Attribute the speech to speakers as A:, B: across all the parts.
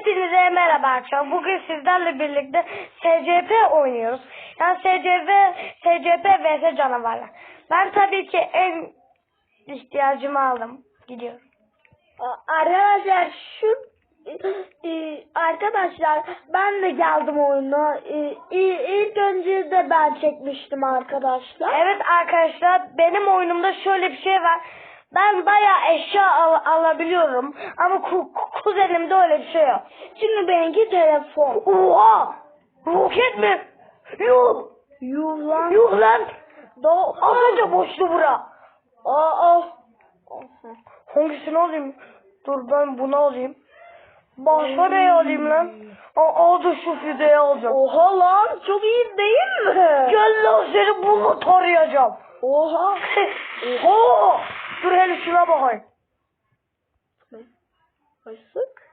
A: Hepinize merhaba arkadaşlar. Bugün sizlerle birlikte SCP oynuyoruz. Yani SCP, SCP vs canavarlar. Ben tabii ki en ihtiyacımı aldım. Gidiyorum.
B: Arkadaşlar şu e, arkadaşlar ben de geldim oyuna. E, ilk önce de ben çekmiştim arkadaşlar.
A: Evet arkadaşlar benim oyunumda şöyle bir şey var. Ben bayağı eşya al- alabiliyorum. Ama ku- ku- kuzenimde öyle bir şey yok.
B: Şimdi benimki telefon.
A: Oha! Roket mi? Yuh!
B: Yuh lan.
A: Yuh lan!
B: Do
A: Az önce boştu bura.
B: Aa, aa.
A: Hangisini alayım? Dur ben bunu alayım. Başka ne alayım lan? Aa, al da şu fideyi alacağım.
B: Oha lan çok iyi değil mi?
A: Gel lan seni bunu tarayacağım.
B: Oha.
A: Oha! Dur hele şuna bakayım.
B: Sık.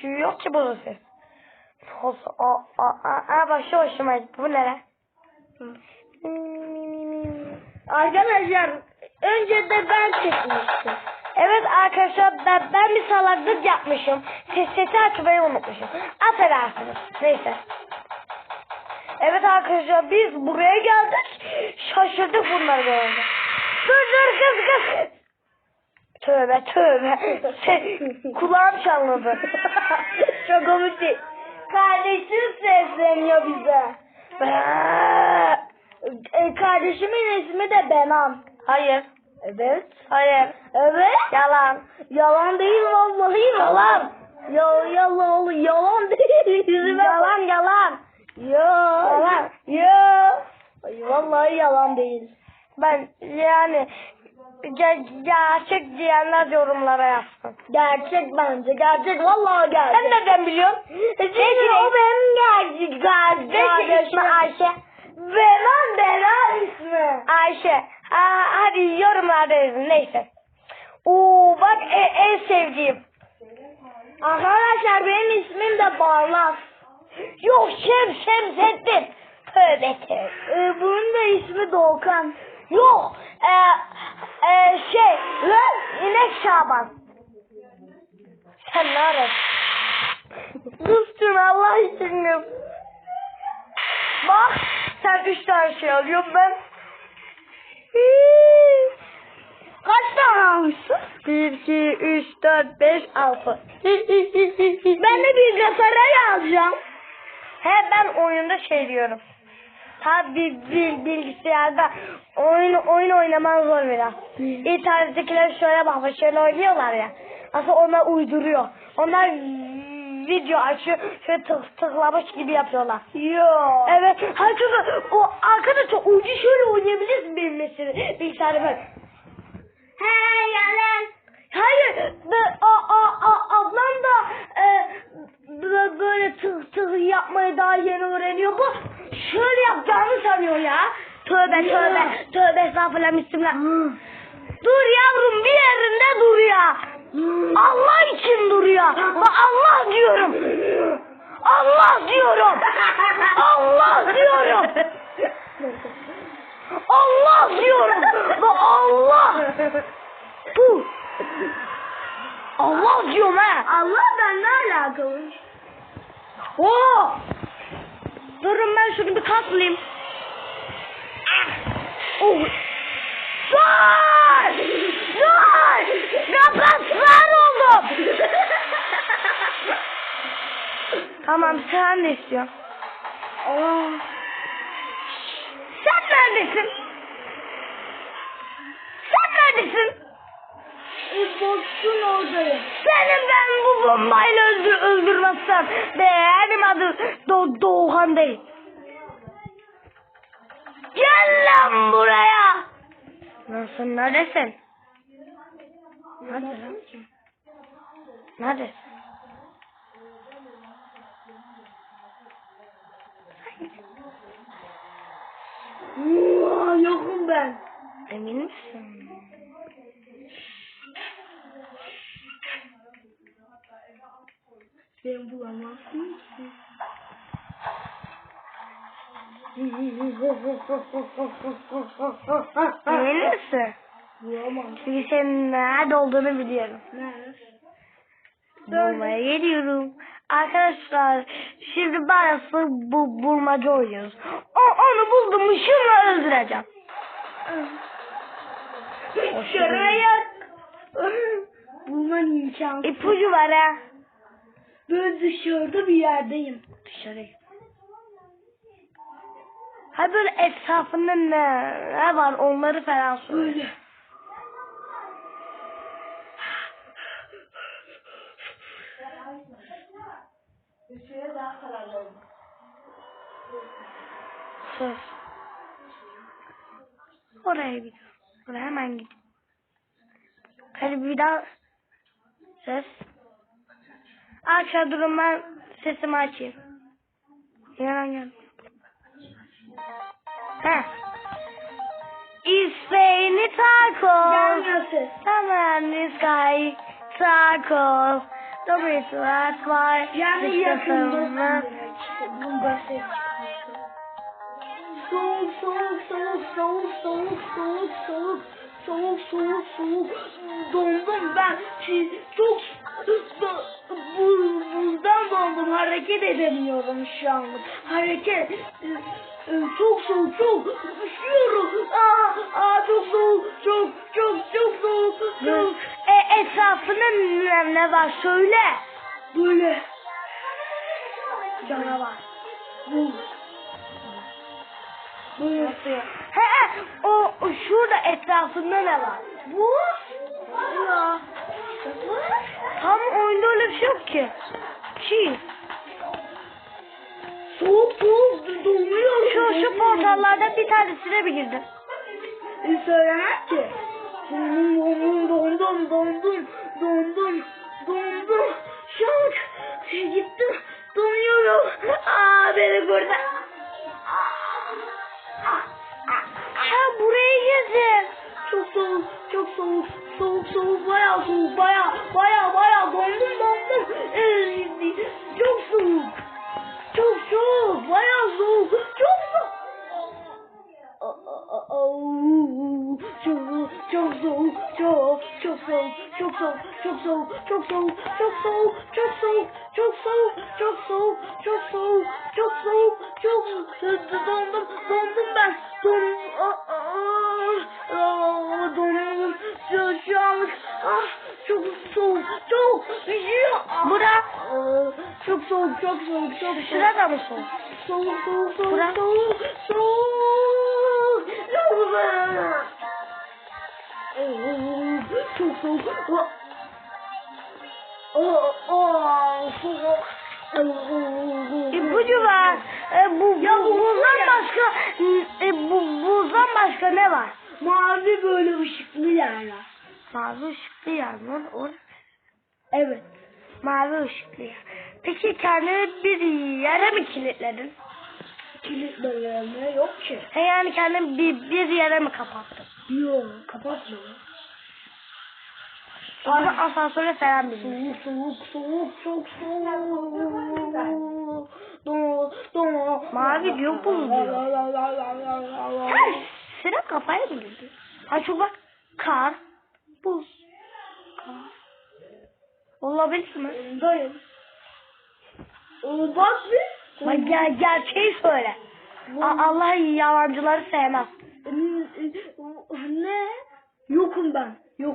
A: Şu yok ki bu ses. Olsa, aa, aa, bak şu hoşuma gitti. Bu ne lan?
B: Arkadaşlar önce de ben çekmiştim.
A: Evet arkadaşlar ben, ben bir salaklık yapmışım. Ses sesi açmayı unutmuşum. Affedersiniz. Neyse. Evet arkadaşlar biz buraya geldik. Şaşırdık bunları böyle. Dur dur kız kız. Tövbe tövbe. Se- Kulağım çanladı.
B: Çok komik değil. Kardeşim sesleniyor bize. E, kardeşimin ismi de Benan.
A: Hayır.
B: Evet.
A: Hayır.
B: Evet.
A: Yalan.
B: Yalan değil vallahi
A: Yalan.
B: Ya yalan yalan değil. Yüzüme
A: Yalan yalan.
B: Ya.
A: Yalan.
B: Ya. Ay, vallahi yalan değil.
A: Ben yani ge- gerçek diyenler yorumlara yazsın.
B: Gerçek bence. Gerçek vallahi gerçek.
A: Sen nereden biliyorsun?
B: Çünkü o benim gerçek
A: Peki
B: kardeşim.
A: ismi Ayşe.
B: Benan Benan ismi.
A: Ayşe. Aa, hadi yorumlarda yazın neyse. Oo bak e- en sevdiğim.
B: Arkadaşlar benim ismim de Barlas.
A: Yok Şem Şemsettin. Tövbe.
B: Ee, bunun da ismi Doğukan.
A: Yok. E, e, şey. Lan inek Şaban. Sen ne arıyorsun? Kızsın Allah için. Bak sen üç tane şey alıyorsun ben.
B: Kaç tane almışsın?
A: Bir, iki, üç, dört, beş, altı.
B: Ben de bilgisayara alacağım.
A: He ben oyunda şey diyorum. Tabi bil, bilgisayarda oyun oyun oynaman zor biraz. İnternettekiler şöyle bak şöyle oynuyorlar ya. Aslında onlar uyduruyor. Onlar video açıyor şöyle tık, tıklamış gibi yapıyorlar.
B: Yok.
A: Evet. Çünkü o arkadaşlar oyuncu şöyle oynayabilirsin benim mesela bilgisayarda.
B: He yalan.
A: Hayır, ben, a, a, a, ablam da e, bö- böyle tık tık yapmayı daha yeni öğreniyor. Bu şöyle yapacağını sanıyor ya. Tövbe tövbe, estağfurullah bismillah. dur yavrum bir yerinde dur ya. Allah için dur ya. Bak Allah diyorum. Allah diyorum. Allah diyorum. Allah diyorum. Bak Allah. Bu. Allah diyorum ha.
B: Allah ben ne alakalı?
A: Oo. Durun ben şunu bir katlayayım. Ah. Oh. Dur! Dur! Kapatlar oldum. Tamam sen ne istiyorsun?
B: Aa.
A: Sen neredesin? Sen neredesin?
B: E, boksun oradayım.
A: Senin ben bu bombayla öldür öldürmezsem benim adım Do Doğan değil. Gel lan buraya. Nasıl neredesin? Nerede lan?
B: Aa, yokum ben.
A: Emin misin?
B: Sen bulamazsın ki.
A: Emin misin?
B: Bulamam.
A: Çünkü senin nerede olduğunu biliyorum.
B: Nerede?
A: bulmaya geliyorum. Arkadaşlar şimdi bazı bu bulmaca oynuyoruz. O, onu buldum mu şunu öldüreceğim.
B: Şuraya bulman imkansız.
A: İpucu var ha.
B: Böyle dışarıda bir yerdeyim.
A: Dışarı. Ha böyle etrafında ne, ne var onları falan söyle.
B: Böyle.
A: Dur. Oraya gidiyorum. Buraya hemen git. Hadi bir daha ses. Aşağı durun ben sesimi açayım. Yalan gel. He.
B: İsteğini takol.
A: Tamamen sky takol. Dobrit var var.
B: Yani yakında. Bundan bahsedeceğim. Soğuk soğuk soğuk soğuk soğuk soğuk soğuk soğuk soğuk soğuk. Dondum ben çok do- bu, buzdan dondum hareket edemiyorum şu anlık. Hareket e, e, çok soğuk çok üşüyorum. Aa, aa çok soğuk çok çok çok soğuk çok
A: E, etrafında ne var söyle.
B: böyle canavar bu böyle
A: He, he, o şurada etrafında ne var?
B: Buz. Ya.
A: Tam oyunda öyle bir şey yok ki. Çiğ.
B: Soğuk soğuk donuyor.
A: Şu, şu portallardan bir tanesine bir girdim.
B: E, Söylemez ki. Dondum dondum dondum dondum dondum. Şak. Gittim. Donuyorum. Aa beni burada.
A: Ha buraya girdim.
B: Çok soğuk, çok soğuk, soğuk, soğuk, bayağı soğuk, bayağı, bayağı, bayağı dondum, dondum. Ee, çok soğuk, çok soğuk, bayağı soğuk, çok soğuk. Çok, çok soğuk, çok, çok soğuk, çok soğuk, çok soğuk, çok soğuk, çok soğuk, çok soğuk, çok soğuk, çok soğuk, çok soğuk, çok soğuk, çok dondum, dondum ben, don, aa, aa, aa, dondum, şu, anlık, ah, çok soğuk, çok üşüyor. Ah,
A: Bura.
B: Çok soğuk, çok soğuk, çok soğuk.
A: Şurada mı soğuk?
B: Soğuk, soğuk, soğuk,
A: Bırak.
B: soğuk, soğuk. Soğuk. Oo, Çok soğuk. Aa, aa, soğuk.
A: İpucu var. E, bu,
B: Ya
A: bu
B: bu
A: buzdan
B: ya.
A: başka e, bu buzdan başka ne var?
B: Mavi böyle ışıklı yerler.
A: Mavi ışıklı yer mi? O,
B: Evet.
A: mavi ışıklı yer. Peki kendini bir yere mi kilitledin?
B: Kilitleme yok ki.
A: He yani kendini bir, bir yere mi kapattın?
B: Yok, kapatma.
A: Sonra asansöre falan bindim.
B: Soğuk soğuk soğuk soğuk soğuk.
A: Mavi diyor buz diyor. Her sıra kafaya bildi. Ha çok bak. Kar. Buz. Kar. Olabilir mi?
B: Hayır. Olmaz mı?
A: Bak gel gerçeği söyle. Allah yalancıları sevmez.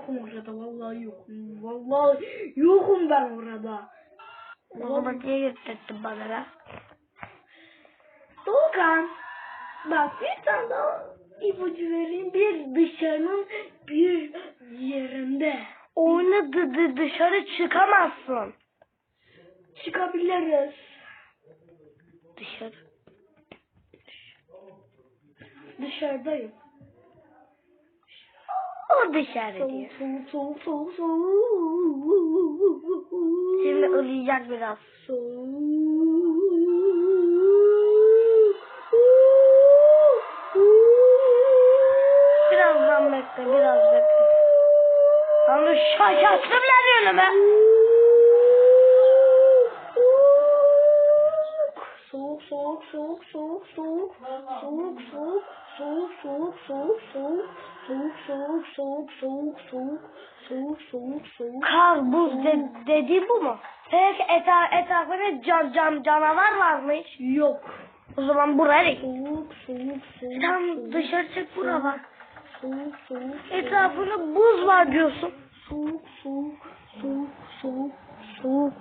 B: Yokum orada. Vallahi yokum. Vallahi yokum ben orada.
A: O zaman niye yürüttün bana be?
B: Doğukan. Bak bir tane daha ipucu vereyim. Bir dışarının bir yerinde.
A: Oyunu dı- dı- dışarı çıkamazsın.
B: Çıkabiliriz.
A: Dışarı.
B: Dışarıdayım. Orada işaret ediyor.
A: Şimdi ılıyacak biraz. Biraz Birazdan bekle, biraz bekle. Ama şaşırttım lan önüme.
B: Soğuk, soğuk, soğuk, soğuk, soğuk, soğuk, soğuk soğuk soğuk soğuk soğuk soğuk soğuk soğuk soğuk soğuk soğuk soğuk soğuk.
A: Kar, buz de, dediğin bu mu? Peki eta, etrafında can, can, canavar var mı hiç?
B: Yok.
A: O zaman buraya değil.
B: Soğuk soğuk soğuk. Soğuk,
A: dışarı çık bura bak.
B: Soğuk soğuk.
A: Etrafında buz var diyorsun.
B: Soğuk soğuk soğuk soğuk soğuk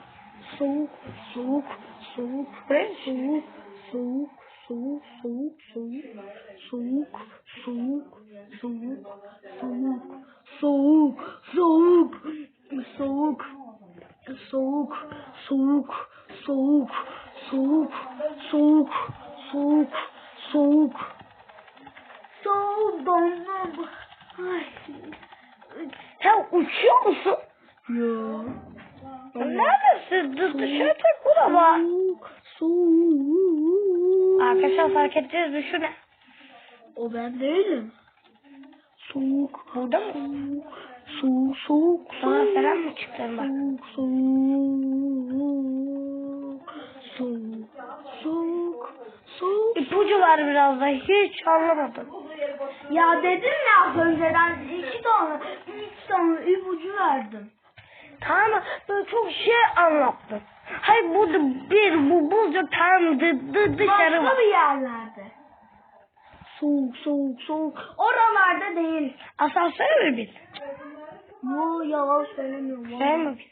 B: soğuk soğuk soğuk
A: Ne?
B: soğuk soğuk soğuk soğuk soğuk soğuk soğuk soğuk soğuk soğuk soğuk soğuk soğuk soğuk soğuk soğuk soğuk soğuk soğuk dondum. Ay.
A: Sen uçuyor musun?
B: Ya.
A: Neredesin? Dı- Dışarı çık bura bak.
B: Soğuk, soğuk.
A: Arkadaşlar fark ettiniz mi şu ne?
B: O ben değilim. Soğuk.
A: Burada mı?
B: Soğuk, soğuk,
A: Sana
B: soğuk.
A: falan mı çıktın bak?
B: Soğuk, soğuk. Soğuk, soğuk, soğuk.
A: İpucu var biraz da hiç anlamadım.
B: Ya dedim ya az önceden iki tane, üç tane ipucu verdim.
A: Tamam? Böyle çok şey anlattın. Hayır burada bir bu buzca tam dı, dı, dışarı
B: Başka bir yerlerde. Soğuk, soğuk, soğuk. Oralarda değil.
A: Asansör mü bin?
B: Yo yalan söylemiyorum.
A: Şey mi bin?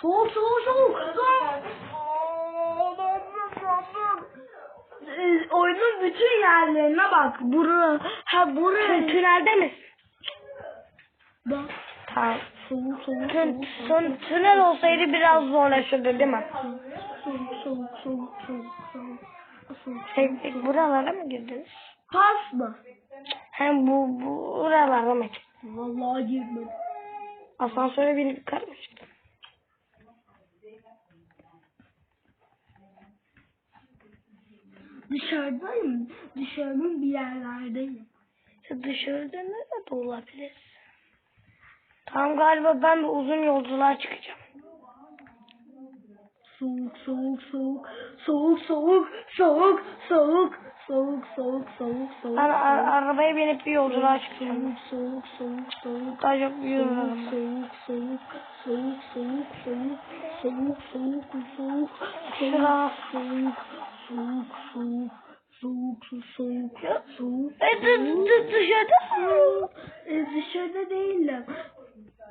B: Soğuk soğuk soğuk. Soğuk. Oyunun bütün yerlerine bak. Bura, ha buraya.
A: tünelde mi?
B: Bak.
A: Tamam.
B: Soğuk soğuk soğuk.
A: tün, tünel olsaydı biraz zorlaşırdı değil mi?
B: Soğuk soğuk soğuk soğuk soğuk.
A: Şey, buralara mı girdiniz?
B: Pas mı?
A: Hem bu, bu buralara mı?
B: Vallahi girmedim.
A: Asansöre binip yukarı mı çıktın?
B: Dışarıdayım. Dışarının bir yerlerdeyim.
A: Ya Dışarıda nerede olabilir? Tamam galiba ben bir uzun yolculuğa çıkacağım.
B: Soğuk soğuk soğuk soğuk soğuk soğuk soğuk soğuk soğuk soğuk soğuk
A: Ben a- arabaya binip bir yolculuğa çıkacağım.
B: soğuk soğuk soğuk
A: Daha çok yürürüm.
B: soğuk soğuk soğuk soğuk soğuk soğuk soğuk soğuk soğuk soğuk soğuk soğuk soğuk soğuk
A: E, dı- dı- dışarıda mı?
B: E, dışarıda değilim.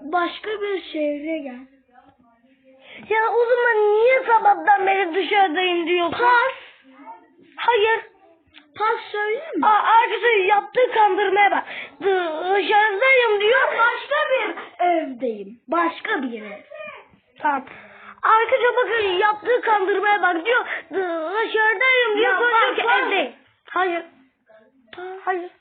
B: Başka bir şehre gel.
A: Ya o zaman niye sabahtan beri dışarıdayım diyorsun?
B: Pas.
A: Hayır.
B: Pas söyleyeyim mi?
A: A- arkadaşlar yaptığı kandırmaya bak. Dı- Dışarıdayım diyor.
B: Başka bir evdeyim. Başka bir ev.
A: Tamam. Arkadaşlar bakın yaptığı kandırmaya bak diyor. Dı- Dışarıdayım diyor.
B: Ya
A: ki
B: bak, bak.
A: evdeyim. Hayır. Hayır.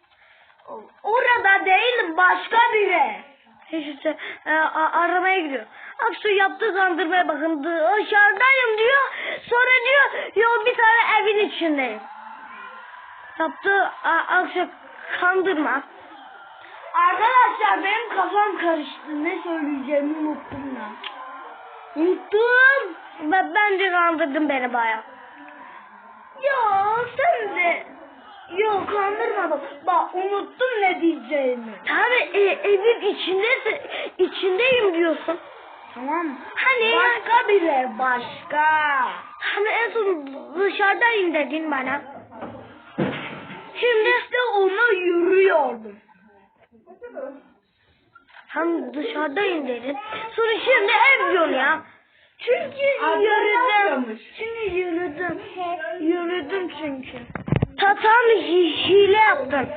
B: Orada değilim başka bir ev.
A: İşte e, a- aramaya gidiyor. Aksu yaptığı kandırmaya bakın. Dışarıdayım diyor. Sonra diyor yo bir tane evin içindeyim. Yaptığı a- Aksu kandırma.
B: Arkadaşlar benim kafam karıştı. Ne söyleyeceğimi unuttum ben.
A: Unuttum. Ben, bence kandırdın beni baya.
B: Ya sen de. Yok kandırmadım. Bak unuttum ne diyeceğimi.
A: Tabi e, evin içindesin. içindeyim diyorsun.
B: Tamam?
A: Hani
B: Başka bir ev başka.
A: hani en son dışarıdayım dedin bana. Şimdi
B: İşte ona yürüyordum.
A: Hem dışarıdayım dedin. Sonra şimdi ev diyorsun ya.
B: Çünkü yürüdüm. Çünkü yürüdüm. Yürüdüm çünkü.
A: Ta tam hi- hile yaptın.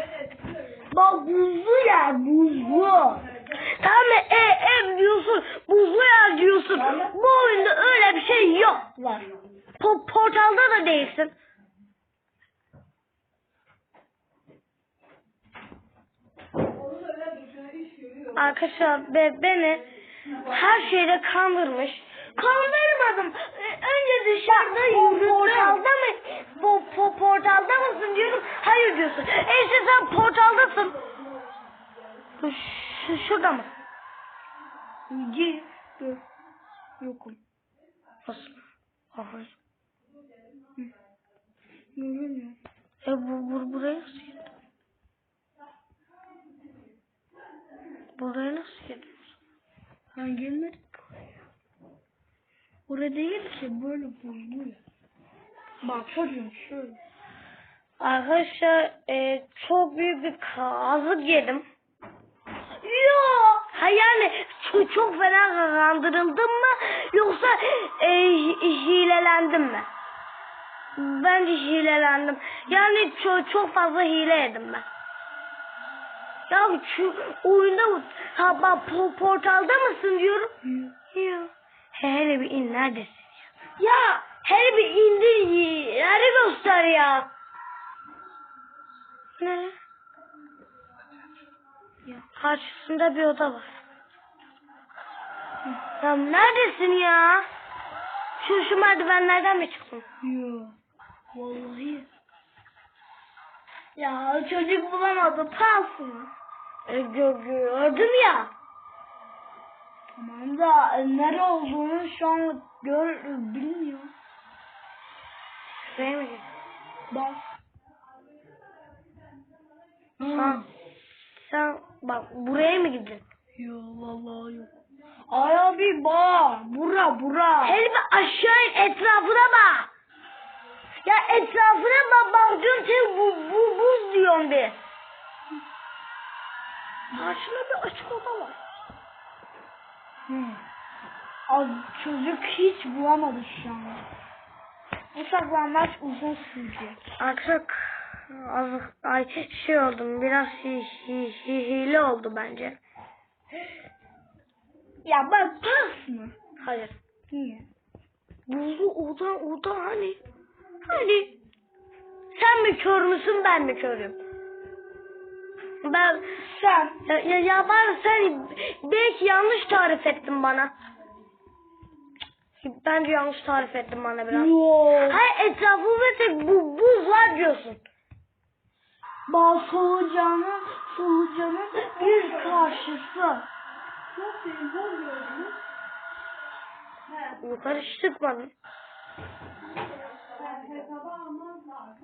B: Bak buzlu yer buzlu.
A: Tamam mı? E, ev diyorsun, buzlu yer diyorsun. Bu oyunda öyle bir şey yok.
B: Var.
A: Po- portalda da değilsin. Arkadaşlar be, beni her şeyde kandırmış.
B: Kandırmadım. Ee, Önce dışarıda yürüdüm.
A: Portalda mı? Po, po, portalda mısın diyorum. Hayır diyorsun. E işte sen portaldasın. Şu, şurada mı?
B: Gir. Yokum.
A: Nasıl? Aha.
B: Yürümüyor.
A: E bu, bu buraya nasıl girdin? Buraya nasıl girdin?
B: Ki oraya. Oraya değil ki böyle buzlu ya. Bak çocuğum şöyle.
A: Arkadaşlar e, çok büyük bir kazık yedim. Yo. Ha yani çok, çok fena kandırıldım mı yoksa e, hi- hilelendim mi? Bence hilelendim. Yani çok, çok fazla hile yedim ben. Ya şu oyunda? Ha bak po- portalda mısın diyorum. Yok. Hele bir in neredesin? Ya hele bir indir yeri göster ya. Ne? Ya karşısında bir oda var. Ya neredesin ya? Şu şu merdivenlerden mi çıktın?
B: Yo. Vallahi. Ya çocuk bulamadı. Palsın.
A: E, gö- gördüm ya.
B: Tamam da e, nere olduğunu şu an gör bilmiyor.
A: Şuraya mı?
B: Bak.
A: Sen, sen bak buraya mı gittin?
B: Yo vallahi yok. Ay abi bak. Bura bura.
A: Bir aşağı etrafına bak. Ya etrafına bak bak diyorum sen bu, bu buz diyorsun bir. Karşında bir açık oda var.
B: Hı. Abi çocuk hiç bulamadı şu an. Bu saklanmaç uzun sürecek.
A: Artık az ay şey oldum biraz hi, hi, hi- hile oldu bence.
B: Ya bak pas mı?
A: Hayır.
B: Niye?
A: Buzlu oda oda hani. Hani. Sen mi kör müsün ben mi körüm? Ben
B: Sen.
A: ya, ya, ben sen belki yanlış tarif ettin bana. Bence yanlış tarif ettin bana biraz.
B: Yo.
A: Hayır etrafımda tek bu buz var diyorsun.
B: Bak solucanın, solucanın bir karşısı.
A: Yukarı hiç çıkmadım.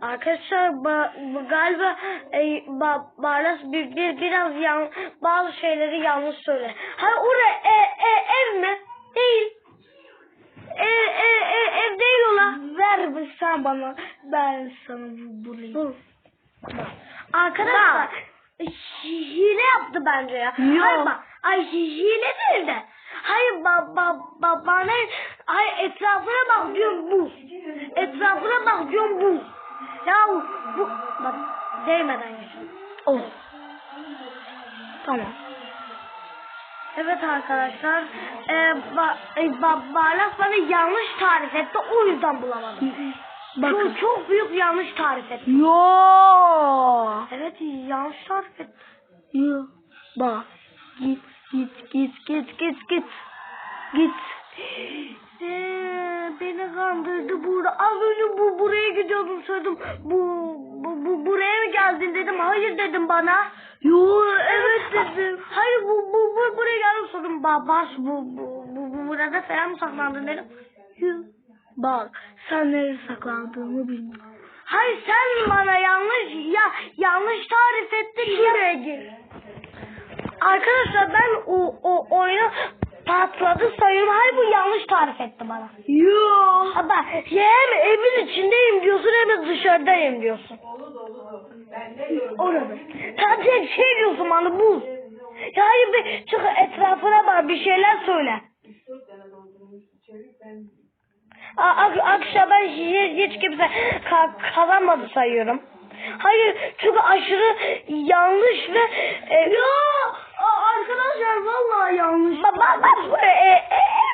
A: Arkadaşlar ba, galiba e, ba, Barlas bir, bir, biraz yan, bazı şeyleri yanlış söyle. Ha oraya e, e, ev mi? Değil. E, e, e, ev değil ola.
B: Ver sen bana, ben sana bu bulayım.
A: Dur. Arkadaşlar hi- hile yaptı bence ya.
B: Yok.
A: Hayır bak. Ay hi- hile değil de. Hayır ba, ba, ba, bana hayır etrafına bak diyorum bu. Etrafına bak diyorum bu. Ya bu bak değmeden yaşa.
B: Oh. Tamam.
A: Evet arkadaşlar. E, ba, e, ba, Barlas bana yanlış tarif etti. O yüzden bulamadım.
B: Bakın.
A: Çok, çok büyük yanlış tarif etti.
B: Yo.
A: Evet yanlış tarif etti.
B: Yo. Bak. Git, git, git, git, git, git. Git.
A: Ee, beni kandırdı burada. Az önce bu buraya gidiyordum söyledim. Bu, bu, bu buraya mı geldin dedim. Hayır dedim bana.
B: Yo, evet dedim.
A: Hayır bu, bu, bu buraya geldim söyledim. Babas bu, bu, bu, bu burada falan mı saklandın dedim.
B: Yo. Bak, sen nereye saklandığımı bilmiyorum.
A: Hayır sen bana yanlış ya yanlış tarif ettin şuraya gir. Arkadaşlar ben o, o oyunu patladı sayıyorum. Hayır bu yanlış tarif etti bana.
B: Yo.
A: Bak ya hem evin içindeyim diyorsun hem de dışarıdayım diyorsun. Orada. Tek şey diyorsun bana bu. Ya hayır bir çık etrafına bak bir şeyler söyle. Ak- akşam ben hiç, hiç kimse ka- kazanmadı sayıyorum. Hayır çünkü aşırı yanlış ve e,
B: Yo. Arkadaşlar vallahi yanlış.
A: Bak bak bak bu e, e,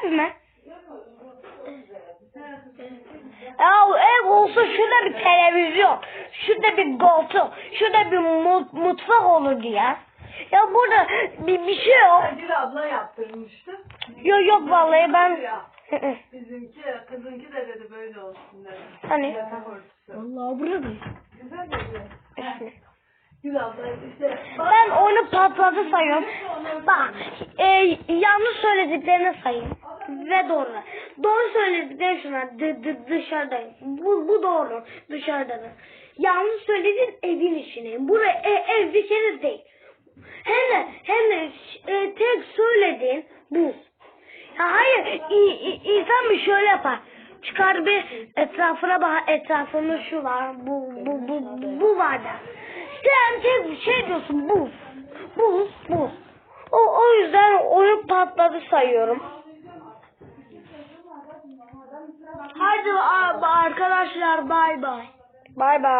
A: ev mi? Ya ev olsa şurada bir televizyon, şurada bir koltuk, şurada bir mu- mutfak olurdu ya. Ya burada bir, bir şey yok.
C: Bir abla yaptırmıştı.
A: Yok yok vallahi ben...
C: Bizimki, kızınki de dedi böyle olsun dedi.
A: Hani?
C: Yatak örtüsü.
B: Vallahi buradayım.
C: Güzel dedi.
A: Ben onu patladı sayıyorum. Bak e, yanlış söylediklerini sayayım. Ve doğru. Doğru söyledikleri şuna dı, dı, dışarıdayım. Bu, bu doğru dışarıda. Yanlış söylediğin evin içine. Buraya e, ev bir kere değil. Hem de, hem de e, tek söylediğin buz. Ya hayır i- i- insan bir şöyle yapar. Çıkar bir etrafına bak etrafında şu var bu bu bu bu var der. Sen tek bir şey diyorsun bu bu bu. O, o yüzden oyun patladı sayıyorum.
B: Haydi arkadaşlar bay bay.
A: Bay bay.